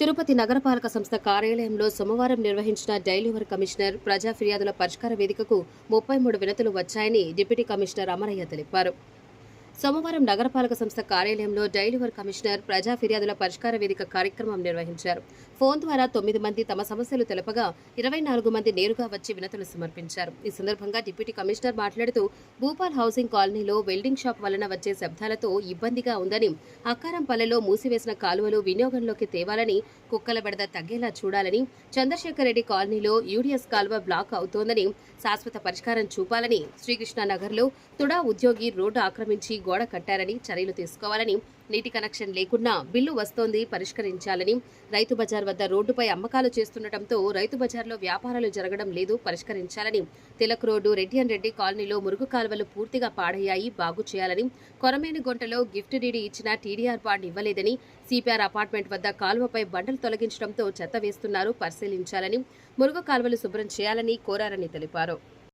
తిరుపతి నగరపాలక సంస్థ కార్యాలయంలో సోమవారం నిర్వహించిన డైలీవర్ కమిషనర్ ప్రజా ఫిర్యాదుల పరిష్కార వేదికకు ముప్పై మూడు వినతులు వచ్చాయని డిప్యూటీ కమిషనర్ అమరయ్య తెలిపారు. సోమవారం నగరపాలక సంస్థ కార్యాలయంలో డైలీవర్ కమిషనర్ ప్రజా ఫిర్యాదుల పరిష్కార వేదిక కార్యక్రమం నిర్వహించారు. ఫోన్ ద్వారా తొమ్మిది మంది తమ సమస్యలు తెలపగా ఇరవై నాలుగు మంది నేరుగా వచ్చి వినతులు సమర్పించారు. ఈ సందర్భంగా డిప్యూటీ కమిషనర్ మాట్లాడుతూ భూపాల్ హౌసింగ్ కాలనీలో వెల్డింగ్ షాప్ వలన వచ్చే శబ్దాలతో ఇబ్బందిగా ఉందని అక్కారంపల్లెలో మూసివేసిన కాలువలు వినియోగంలోకి తేవాలని కుక్కల బెడద తగ్గేలా చూడాలని చంద్రశేఖర్ రెడ్డి కాలనీలో యూడిఎస్ కాలువ బ్లాక్ అవుతోందని శాశ్వత పరిష్కారం చూపాలని శ్రీకృష్ణనగర్లో తుడా ఉద్యోగి రోడ్డు ఆక్రమించి గోడ కట్టారని చర్యలు తీసుకోవాలని నీటి కనెక్షన్ లేకున్నా బిల్లు వస్తోంది పరిష్కరించాలని. రైతు బజార్ వద్ద రోడ్డుపై అమ్మకాలు చేస్తుండటంతో రైతు బజార్లో వ్యాపారాలు జరగడం లేదు పరిష్కరించాలని. తిలక్ రోడ్డు రెడ్డి అండ్ రెడ్డి కాలనీలో మురుగు కాలువలు పూర్తిగా పాడయ్యాయి బాగు చేయాలని. కొరమేని గుంటలో గిఫ్ట్ డీడీ ఇచ్చిన టీడీఆర్ బాండ్ ఇవ్వలేదని. సిపిఆర్ అపార్ట్మెంట్ వద్ద కాలువపై బండలు తొలగించడంతో చెత్త వేస్తున్నారు పరిశీలించాలని. మురుగు కాలువలు శుభ్రం చేయాలని కోరారని తెలిపారు.